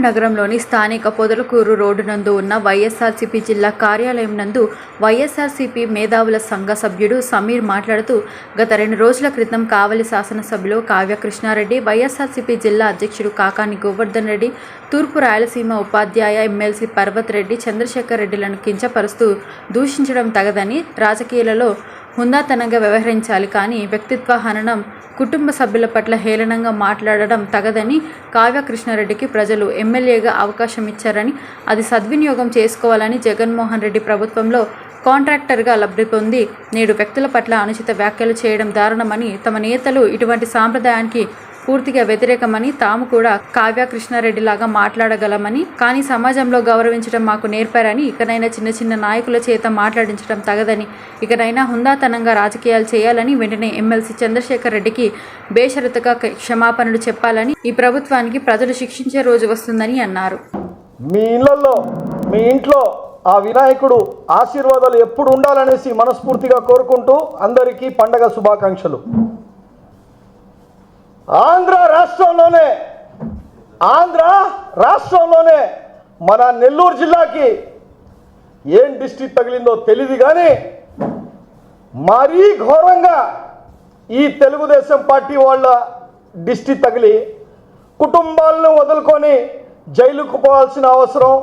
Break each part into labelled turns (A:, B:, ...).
A: నగరంలోని స్థానిక పొదలకూరు రోడ్డు నందు ఉన్న వైఎస్ఆర్సీపీ జిల్లా కార్యాలయం నందు వైఎస్ఆర్సీపీ మేధావుల సంఘ సభ్యుడు సమీర్ మాట్లాడుతూ గత రెండు రోజుల క్రితం కావలి శాసనసభలో కావ్య కృష్ణారెడ్డి వైఎస్ఆర్సీపీ జిల్లా అధ్యక్షుడు కాకాని గోవర్ధన్ రెడ్డి తూర్పు రాయలసీమ ఉపాధ్యాయ ఎమ్మెల్సీ పర్వత్ రెడ్డి చంద్రశేఖర్ రెడ్డిలను కించపరుస్తూ దూషించడం తగదని రాజకీయాలలో హుందాతనంగా వ్యవహరించాలి కానీ వ్యక్తిత్వ హననం కుటుంబ సభ్యుల పట్ల హేళనంగా మాట్లాడడం తగదని కావ్య కృష్ణారెడ్డికి ప్రజలు ఎమ్మెల్యేగా అవకాశం ఇచ్చారని అది సద్వినియోగం చేసుకోవాలని జగన్మోహన్ రెడ్డి ప్రభుత్వంలో కాంట్రాక్టర్గా లబ్ధి పొంది నేడు వ్యక్తుల పట్ల అనుచిత వ్యాఖ్యలు చేయడం దారుణమని తమ నేతలు ఇటువంటి సాంప్రదాయానికి పూర్తిగా వ్యతిరేకమని తాము కూడా కావ్య కృష్ణారెడ్డి లాగా మాట్లాడగలమని కానీ సమాజంలో గౌరవించడం మాకు నేర్పారని ఇకనైనా చిన్న చిన్న నాయకుల చేత మాట్లాడించడం తగదని ఇకనైనా హుందాతనంగా రాజకీయాలు చేయాలని వెంటనే ఎమ్మెల్సీ చంద్రశేఖర్ రెడ్డికి బేషరతుగా క్షమాపణలు చెప్పాలని ఈ ప్రభుత్వానికి ప్రజలు శిక్షించే రోజు వస్తుందని అన్నారు.
B: మీ ఇళ్ళలో మీ ఇంట్లో ఆ వినాయకుడు ఆశీర్వాదాలు ఎప్పుడు ఉండాలనేసి మనస్ఫూర్తిగా కోరుకుంటూ అందరికీ పండగ శుభాకాంక్షలు. ఆంధ్ర రాష్ట్రంలోనే ఆంధ్ర రాష్ట్రంలోనే మన నెల్లూరు జిల్లాకి ఏం డిస్ట్రిక్ట్ తగిలిందో తెలియదు కానీ మరీ ఘోరంగా ఈ తెలుగుదేశం పార్టీ వాళ్ళ దిష్టి తగిలి కుటుంబాలను వదులుకొని జైలుకు పోవాల్సిన అవసరం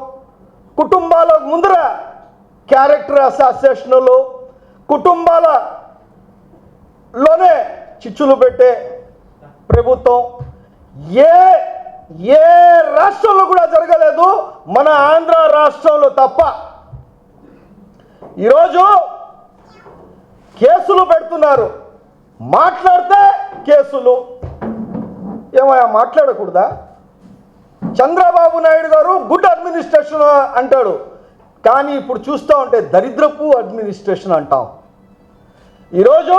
B: కుటుంబాల ముందర క్యారెక్టర్ అసాసినేషన్లు కుటుంబాలలోనే చిచ్చులు పెట్టే ప్రభుత్వం ఏ ఏ రాష్ట్రంలో కూడా జరగలేదు మన ఆంధ్ర రాష్ట్రంలో తప్ప. ఈరోజు కేసులు పెడుతున్నారు. మాట్లాడితే కేసులు. ఏమయ్యా మాట్లాడకూడదా? చంద్రబాబు నాయుడు గారు గుడ్ అడ్మినిస్ట్రేషన్ అంటాడు. కానీ ఇప్పుడు చూస్తూ ఉంటే దరిద్రపు అడ్మినిస్ట్రేషన్ అంటాం. ఈరోజు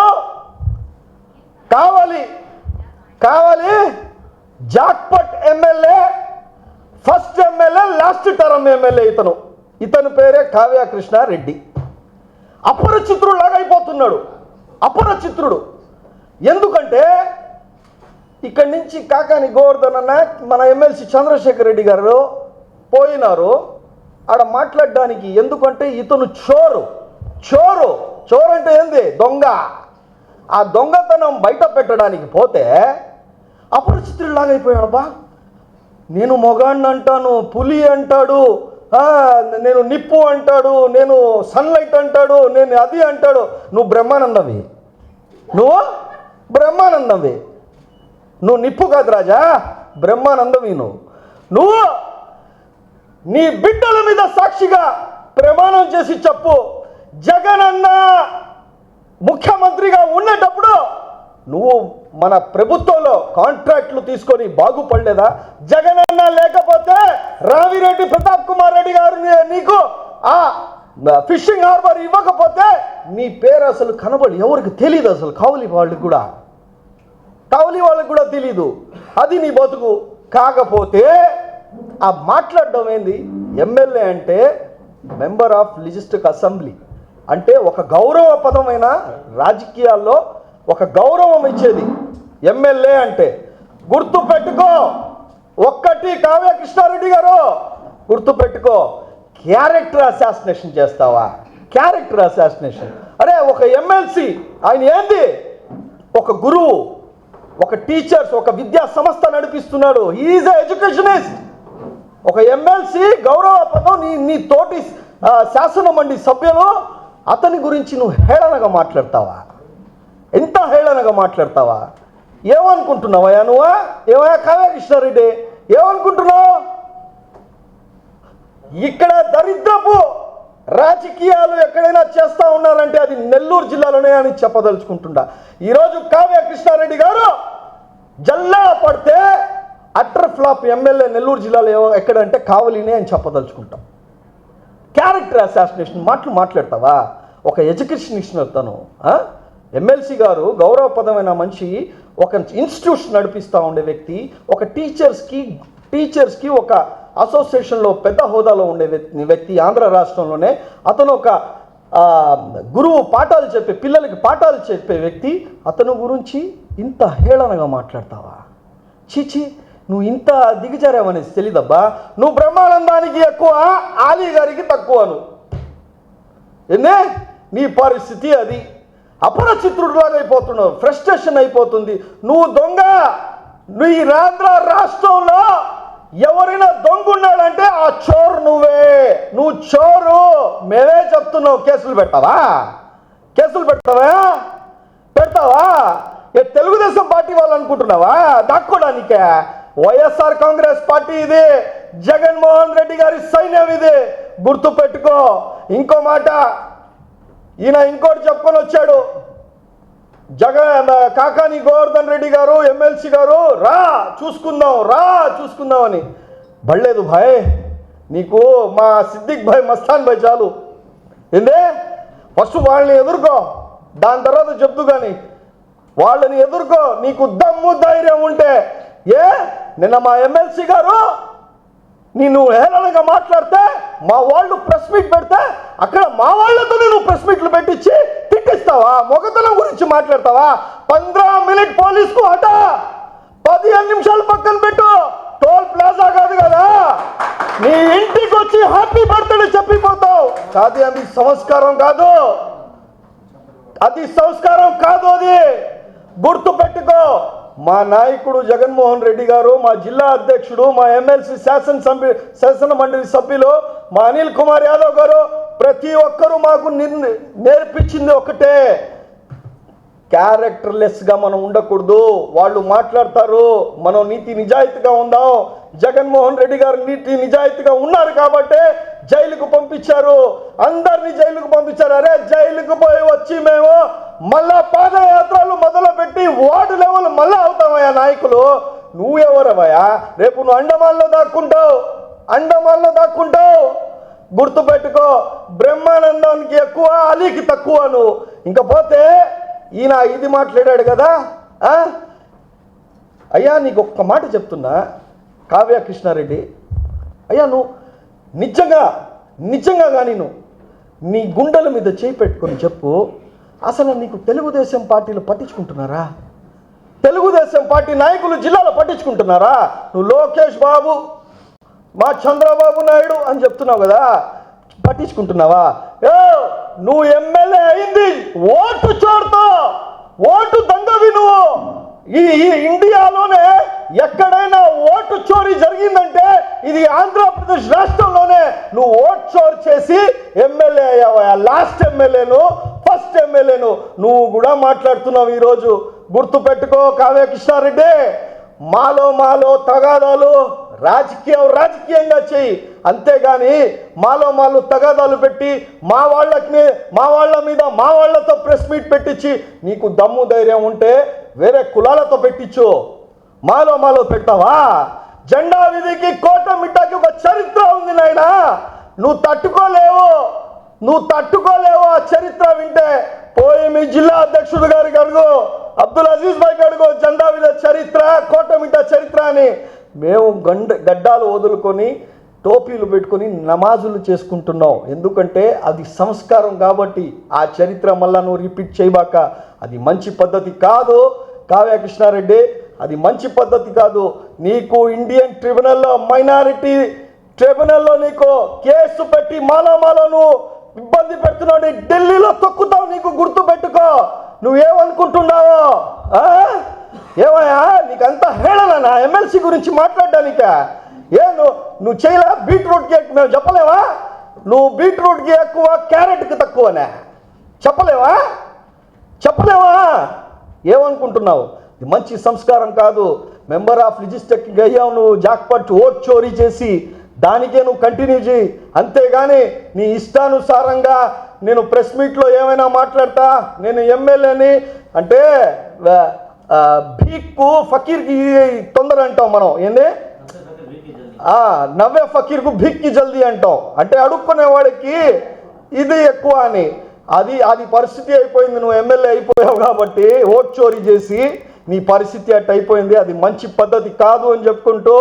B: కావాలి కావాలి. Jackpot MLA first MLA last term MLA ఇతను. ఇతని పేరే కావ్య కృష్ణారెడ్డి. అపరిచిత్రుడులాగా అయిపోతున్నాడు. అపరిచిత్రుడు ఎందుకంటే ఇక్కడి నుంచి కాకాని గోవర్ధన్ అన్న మన ఎమ్మెల్సీ చంద్రశేఖర్ రెడ్డి గారు పోయినారు. ఆడ మాట్లాడడానికి ఎందుకంటే ఇతను చోరు. చోరు. చోరు అంటే ఏంది? దొంగ. ఆ దొంగతనం బయట పెట్టడానికి పోతే అపరిచితుడిలాగా అయిపోయాడు బా నేను మొగాడిని అంటాను పులి అంటాడు నేను నిప్పు అంటాడు నేను సన్లైట్ అంటాడు నేను అది అంటాడు. నువ్వు బ్రహ్మానందవి నువ్వు బ్రహ్మానందవి నువ్వు నిప్పు కాదు రాజా బ్రహ్మానందవి నువ్వు. నువ్వు నీ బిడ్డల మీద సాక్షిగా ప్రమాణం చేసి చెప్పు. జగనన్నా! ముఖ్యమంత్రిగా ఉండేటప్పుడు నువ్వు మన ప్రభుత్వంలో కాంట్రాక్ట్లు తీసుకొని బాగుపడలేదా? జగన్ లేకపోతే రావిరెడ్డి ప్రతాప్ కుమార్ రెడ్డి గారు నీకు ఆ ఫిషింగ్ హార్బర్ ఇవ్వకపోతే నీ పేరు అసలు కనబడి ఎవరికి తెలియదు అసలు కావలి వాళ్ళకి కూడా. కావలి వాళ్ళకి కూడా తెలీదు. అది నీ బతుకు. కాకపోతే ఆ మాట్లాడడం ఏంది? ఎమ్మెల్యే అంటే మెంబర్ ఆఫ్ లిజిస్టిక్ అసెంబ్లీ. అంటే ఒక గౌరవపదమైన రాజకీయాల్లో ఒక గౌరవం ఇచ్చేది. ఎమ్మెల్యే అంటే గుర్తు పెట్టుకో. ఒక్కటి కావ్య కృష్ణారెడ్డి గారు. గుర్తు పెట్టుకో. క్యారెక్టర్ అసాసినేషన్ చేస్తావా? Character assassination. అరే ఒక ఎమ్మెల్సీ ఆయన ఏంది? ఒక గురువు ఒక టీచర్స్ ఒక విద్యా సంస్థ నడిపిస్తున్నాడు. ఈజ్ ఎడ్యుకేషనిస్ట్ ఒక ఎమ్మెల్సీ గౌరవ పదం నీ నీ తోటి శాసనమండి శాసన సభ్యులు అతని గురించి నువ్వు హేళనగా మాట్లాడతావా? ఎంత హేళనగా మాట్లాడతావా? ఏమనుకుంటున్నావయ్యా నువ్వా? ఏమయ్యా కావ్య కృష్ణారెడ్డి ఏమనుకుంటున్నావు? ఇక్కడ దరిద్రపు రాజకీయాలు ఎక్కడైనా చేస్తా ఉన్నారంటే అది నెల్లూరు జిల్లాలోనే అని చెప్పదలుచుకుంటుండా ఈరోజు కావ్య కృష్ణారెడ్డి గారు జల్లా పడితే అటర్ ఫ్లాప్ ఎమ్మెల్యే నెల్లూరు జిల్లాలో ఎక్కడంటే కావలినే అని చెప్పదలుచుకుంటాం. క్యారెక్టర్ అసాసినేషన్ మాటలు మాట్లాడతావా? ఒక ఎడ్యుకేషనిస్ట్ తను ఎమ్మెల్సీ గారు గౌరవపదమైన మనిషి ఒక ఇన్స్టిట్యూషన్ నడిపిస్తూ ఉండే వ్యక్తి ఒక టీచర్స్కి టీచర్స్కి ఒక అసోసియేషన్లో పెద్ద హోదాలో ఉండే వ్యక్తి వ్యక్తి ఆంధ్ర రాష్ట్రంలోనే. అతను ఒక గురువు పాఠాలు చెప్పే పిల్లలకి పాఠాలు చెప్పే వ్యక్తి. అతను గురించి ఇంత హేళనగా మాట్లాడతావా? చీచీ నువ్వు ఇంత దిగజారావనేసి తెలీదబ్బా. నువ్వు బ్రహ్మానందానికి ఎక్కువ ఆలీ గారికి తక్కువ నువ్వు ఎన్నే నీ పరిస్థితి అది. అపరచిత్రుడులాగా అయిపోతున్నావు ఫ్రస్ట్రేషన్ అయిపోతుంది. నువ్వు దొంగ. నువ్వు ఈ ఆంధ్ర రాష్ట్రంలో ఎవరైనా దొంగ ఉన్నాడంటే ఆ చోరు నువ్వే. నువ్వు చోరు. మేమే చెప్తున్నావు. కేసులు పెట్టావా? కేసులు పెడతావా పెడతావా? ఏ తెలుగుదేశం పార్టీ వాళ్ళు అనుకుంటున్నావా? దాక్కోడానికే? వైఎస్ఆర్ కాంగ్రెస్ పార్టీ ఇది. జగన్మోహన్ రెడ్డి గారి సైన్యం ఇది. గుర్తు పెట్టుకో ఇంకో మాట ఈయన ఇంకోటి చెప్పుకొని వచ్చాడు. జగన్ కాకాని గోవర్ధన్ రెడ్డి గారు ఎమ్మెల్సీ గారు రా చూసుకుందాం రా చూసుకుందాం అని. బళ్ళేదు భాయ్. నీకు మా సిద్దిక్ భాయ్ మస్తాన్ భాయ్ చాలు. ఏందే? ఫస్ట్ వాళ్ళని ఎదుర్కో. దాని తర్వాత చెప్తూ కానీ వాళ్ళని ఎదుర్కో. నీకు దమ్ము ధైర్యం ఉంటే ఏ? నిన్న మా ఎమ్మెల్సీ గారు నేను హేళనగా మాట్లాడితే మా వాళ్ళు ప్రెస్ మీట్ పెడితే అక్కడ మా వాళ్ళతో నువ్వు ప్రెస్ మీట్లు పెట్టించి తిట్టిస్తావా? మొగతనం గురించి మాట్లాడతావా? పంద్రా మినిట్ పోలీస్కు అట పదిహేను నిమిషాలు పక్కన పెట్టు. టోల్ ప్లాజా కాదు కదా. నీ ఇంటికి వచ్చి హ్యాపీ బర్త్డే చెప్పిపోతావు. కాదు అది సంస్కారం కాదు. అది సంస్కారం కాదు అది. గుర్తు పెట్టుకో మా నాయకుడు జగన్మోహన్ రెడ్డి గారు మా జిల్లా అధ్యక్షుడు మా ఎమ్మెల్సీ శాసన సభ్యు శాసన మండలి సభ్యులు మా అనిల్ కుమార్ యాదవ్ గారు ప్రతి ఒక్కరూ మాకు నిర్- నేర్పించింది ఒకటే. క్యారెక్టర్లెస్గా మనం ఉండకూడదు. వాళ్ళు మాట్లాడతారు. మనం నీతి నిజాయితీగా ఉందాం. జగన్మోహన్ రెడ్డి గారు నీతి నిజాయితీగా ఉన్నారు కాబట్టి జైలుకు పంపించారు. అందరినీ జైలుకు పంపించారు. అరే జైలుకు పోయి వచ్చి మేము మళ్ళా పాదయాత్రలు మొదలుపెట్టి వార్డు నాయకులు నువ్వెవరవయా రేపు నువ్వు అండమాన్లో దాక్కుంటావు. అండమాన్లో దాక్కుంటావు. గుర్తుపెట్టుకో బ్రహ్మానందానికి ఎక్కువ అలీకి తక్కువ నువ్వు. ఇంకా పోతే ఈయన ఇది మాట్లాడాడు కదా ఆ? అయ్యా నీకు ఒక్క మాట చెప్తున్నా కావ్య కృష్ణారెడ్డి. అయ్యా నువ్వు నిజంగా నిజంగా కానీ నువ్వు నీ గుండెల మీద చేయి పెట్టుకొని చెప్పు. అసలు నీకు తెలుగుదేశం పార్టీలు పట్టించుకుంటున్నారా? తెలుగుదేశం పార్టీ నాయకులు జిల్లాలో పట్టించుకుంటున్నారా? నువ్వు లోకేష్ బాబు మా చంద్రబాబు నాయుడు అని చెప్తున్నావు కదా పట్టించుకుంటున్నావా? ఏ నువ్వు ఎమ్మెల్యే అయింది ఓటు చోరుతో ఓటు దంగవి నువ్వు ఈ ఈ ఇండియాలోనే ఎక్కడైనా ఓటు చోరీ జరిగిందంటే ఇది ఆంధ్రప్రదేశ్ రాష్ట్రంలోనే నువ్వు ఓటు చోరీ చేసి ఎమ్మెల్యే అయ్యావా లాస్ట్ ఎమ్మెల్యేను ఫస్ట్ ఎమ్మెల్యేను నువ్వు కూడా మాట్లాడుతున్నావు ఈరోజు. గుర్తు పెట్టుకో కావ్య కృష్ణారెడ్డి. మాలో మాలో తగాదాలు రాజకీయం రాజకీయంగా చెయ్యి. అంతేగాని మాలో మాలో తగాదాలు పెట్టి మా వాళ్ళకి మా వాళ్ళ మీద మా వాళ్ళతో ప్రెస్ మీట్ పెట్టించి నీకు దమ్ము ధైర్యం ఉంటే వేరే కులాలతో పెట్టించు. మాలో మాలో పెట్టావా జెండా విధికి కోట మిట్టాకి ఒక చరిత్ర ఉంది నాయన. నువ్వు తట్టుకోలేవు. నువ్వు తట్టుకోలేవు ఆ చరిత్ర వింటే. పోయి మీ జిల్లా అధ్యక్షుడు గారికి అడుగు. అబ్దుల్ అజీజ్ భాయ్ గడుగో జెండా మీద చరిత్ర కోటమిట చరిత్ర అని మేము గండ గడ్డాలు వదులుకొని టోపీలు పెట్టుకొని నమాజులు చేసుకుంటున్నాం. ఎందుకంటే అది సంస్కారం కాబట్టి ఆ చరిత్ర మళ్ళా నువ్వు రిపీట్ చేయబాక అది మంచి పద్ధతి కాదు. కావ్య కృష్ణారెడ్డి అది మంచి పద్ధతి కాదు. నీకు ఇండియన్ ట్రిబ్యునల్లో మైనారిటీ ట్రిబ్యునల్లో నీకు కేసు పెట్టి మాలో మాలో నువ్వు ఇబ్బంది పెడుతున్నావు ఢిల్లీలో తొక్కుతావు నీకు గుర్తు పెట్టుకో. నువ్వేమనుకుంటున్నావో? ఆ? ఏమయ్యా నీకంతా హేళన ఎమ్మెల్సీ గురించి మాట్లాడడానిక? ఏ నువ్వు నువ్వు చేయలే బీట్రూట్కి మేము చెప్పలేవా? నువ్వు బీట్రూట్కి ఎక్కువ క్యారెట్కి తక్కువనే. చెప్పలేవా? చెప్పలేవా? ఏమనుకుంటున్నావు? ఇది మంచి సంస్కారం కాదు. మెంబర్ ఆఫ్ లిజిస్టెక్ అయ్యావు నువ్వు జాక్పట్ ఓట్ చోరీ చేసి దానికే నువ్వు కంటిన్యూ చేయి. అంతేగాని నీ ఇష్టానుసారంగా నేను ప్రెస్ మీట్లో ఏమైనా మాట్లాడతా? నేను ఎమ్మెల్యేని అంటే భీక్కు ఫకీర్కి తొందర అంటాం మనం. ఏంది? ఆ, నవ్వే ఫకీర్కు భీక్కి జల్దీ అంటాం. అంటే అడుక్కునే వాడికి ఇది ఎక్కువ అని. అది అది పరిస్థితి అయిపోయింది. నువ్వు ఎమ్మెల్యే అయిపోయావు కాబట్టి ఓట్ చోరీ చేసి నీ పరిస్థితి అట్టు అయిపోయింది అది మంచి పద్ధతి కాదు అని చెప్పుకుంటూ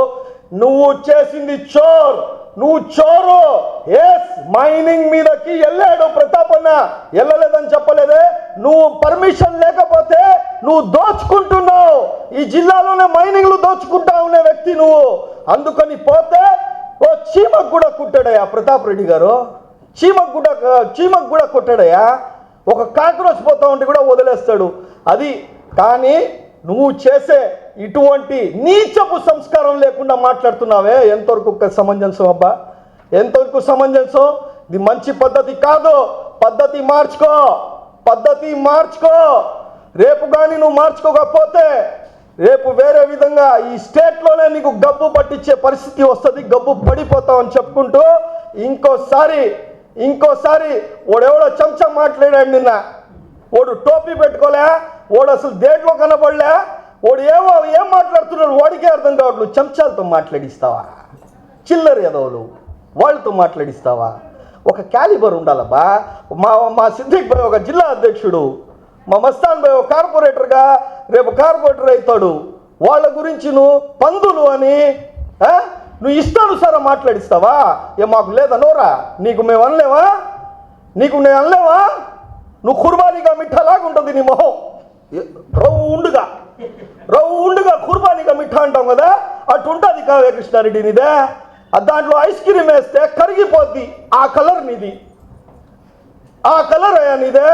B: నువ్వు చేసింది చోర్. నువ్వు చోరు. ఎస్ మైనింగ్ మీదకి వెళ్ళాడు ప్రతాపన్న వెళ్ళలేదని చెప్పలేదే. నువ్వు పర్మిషన్ లేకపోతే నువ్వు దోచుకుంటున్నావు. ఈ జిల్లాలోనే మైనింగ్లు దోచుకుంటా ఉన్న వ్యక్తి నువ్వు. అందుకని పోతే ఓ చీమకు కూడా కుట్టాడయ్యా ప్రతాప్ రెడ్డి గారు. చీమకు కూడా చీమకు కూడా కొట్టాడయ్యా. ఒక కాక్రోచ్ పోతా ఉంటే కూడా వదిలేస్తాడు. అది కానీ నువ్వు చేసే ఇటువంటి నీచపు సంస్కారం లేకుండా మాట్లాడుతున్నావే? ఎంతవరకు సమంజసం అబ్బా? ఎంతవరకు సమంజసం? ఇది మంచి పద్ధతి కాదు. పద్ధతి మార్చుకో. పద్ధతి మార్చుకో. రేపు కానీ నువ్వు మార్చుకోకపోతే రేపు వేరే విధంగా ఈ స్టేట్లోనే నీకు గబ్బు పట్టించే పరిస్థితి వస్తుంది గబ్బు పడిపోతావు అని చెప్పుకుంటూ ఇంకోసారి ఇంకోసారి ఓడెవడో చెంచా మాట్లాడాడు నిన్న. ఓడు టోపీ పెట్టుకోలే. వాడు అసలు దేంట్లో కనబడలే? వాడు ఏమో ఏం మాట్లాడుతున్నాడు? వాడికే అర్థం కావట్లేదు. చెంచాలతో మాట్లాడిస్తావా? చిల్లర ఎదవలు. వాళ్ళతో మాట్లాడిస్తావా? ఒక క్యాలిబర్ ఉండాలబ్బా. మా మా సిద్దిక్ భాయ్ ఒక జిల్లా అధ్యక్షుడు. మా మస్తాన్ భాయ్ ఒక కార్పొరేటర్గా రేపు కార్పొరేటర్ అవుతాడు. వాళ్ళ గురించి నువ్వు పందులు అని నువ్వు ఇష్టానుసారం మాట్లాడిస్తావా? ఏ మాకు లేదా నోరా? నీకు మేము అనలేవా నీకు నేను అనలేవా నువ్వు కుర్బానీగా మిఠాలాగా ఉంటుంది నీ మొహం. రౌండ్గా రౌండ్గా కుర్బానీగా మిఠా అంటాం కదా అటు ఉంటుంది కావ్య కృష్ణారెడ్డి నీదే దాంట్లో ఐస్ క్రీమ్ వేస్తే కరిగిపోద్ది. ఆ కలర్ నీది. ఆ కలర్ అయ్యా నీదే.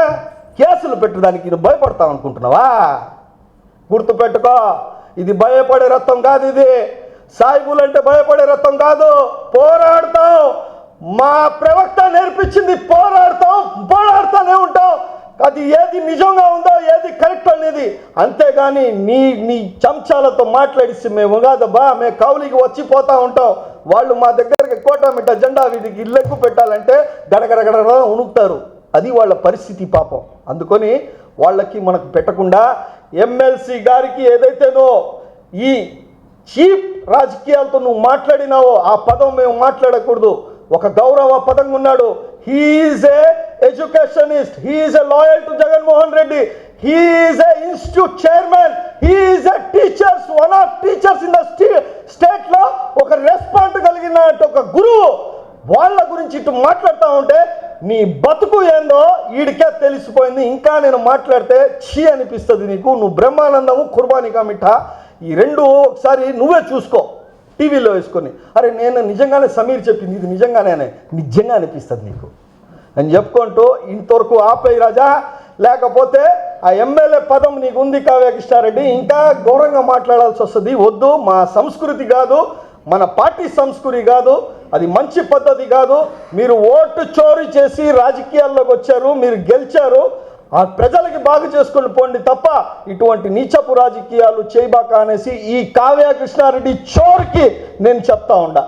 B: కేసులు పెట్టడానికి నువ్వు భయపడతావు అనుకుంటున్నావా? గుర్తుపెట్టుకో ఇది భయపడే రక్తం కాదు ఇది. సాయిబులు అంటే భయపడే రక్తం కాదు. పోరాడతాం మా ప్రవక్త నేర్పించింది పోరా అది ఏది నిజంగా ఉందో ఏది కరెక్ట్ అనేది అంతేగాని నీ నీ చంచాలతో మాట్లాడిస్తే మేము కాదబ్బా మేము కౌలికి వచ్చిపోతా ఉంటాం. వాళ్ళు మా దగ్గరికి కోటమిట్ట జెండా వీధికి ఇల్లెక్కు పెట్టాలంటే గడగడగడ ఉణుకుతారు అది వాళ్ళ పరిస్థితి పాపం. అందుకొని వాళ్ళకి మనకు పెట్టకుండా ఎమ్మెల్సీ గారికి ఏదైతేనో ఈ చీప్ రాజకీయాలతో నువ్వు మాట్లాడినావో ఆ పదం మేము మాట్లాడకూడదు. ఒక గౌరవ పదంగా ఉన్నాడు he is a educationist he is a loyal to Jaganmohan Reddy he is a institute chairman he is a teachers one of teachers in the స్టేట్లో ఒక రెస్పాండ్ కలిగిన ఒక గురువు వాళ్ళ గురించి ఇటు మాట్లాడుతూ ఉంటే నీ బతుకు ఏందో వీడికే తెలిసిపోయింది. ఇంకా నేను మాట్లాడితే ఛీ అనిపిస్తుంది నీకు. నువ్వు బ్రహ్మానందము కుర్బానికా మిఠా ఈ రెండు ఒకసారి నువ్వే చూసుకో. టీవీలో వేసుకొని. అరే నేను నిజంగానే సమీర్ చెప్పింది. ఇది నిజంగానే నిజంగా అనిపిస్తుంది నీకు. అని చెప్పుకుంటూ ఇంతవరకు ఆపేయి రాజా. లేకపోతే ఆ ఎమ్మెల్యే పదం నీకు ఉంది కావ్య కృష్ణారెడ్డి. ఇంకా ఘోరంగా మాట్లాడాల్సి వస్తుంది. వద్దు మా సంస్కృతి కాదు మన పార్టీ సంస్కృతి కాదు అది మంచి పద్ధతి కాదు. మీరు ఓటు చోరీ చేసి రాజకీయాల్లోకి వచ్చారు మీరు గెలిచారు. ఆ ప్రజలకి బాగు చేసుకొని పోండి తప్ప ఇటువంటి నీచపు రాజకీయాలు చేయబాక అనేసి ఈ కావ్య కృష్ణారెడ్డి చోర్కి నేను చెప్తా ఉండా.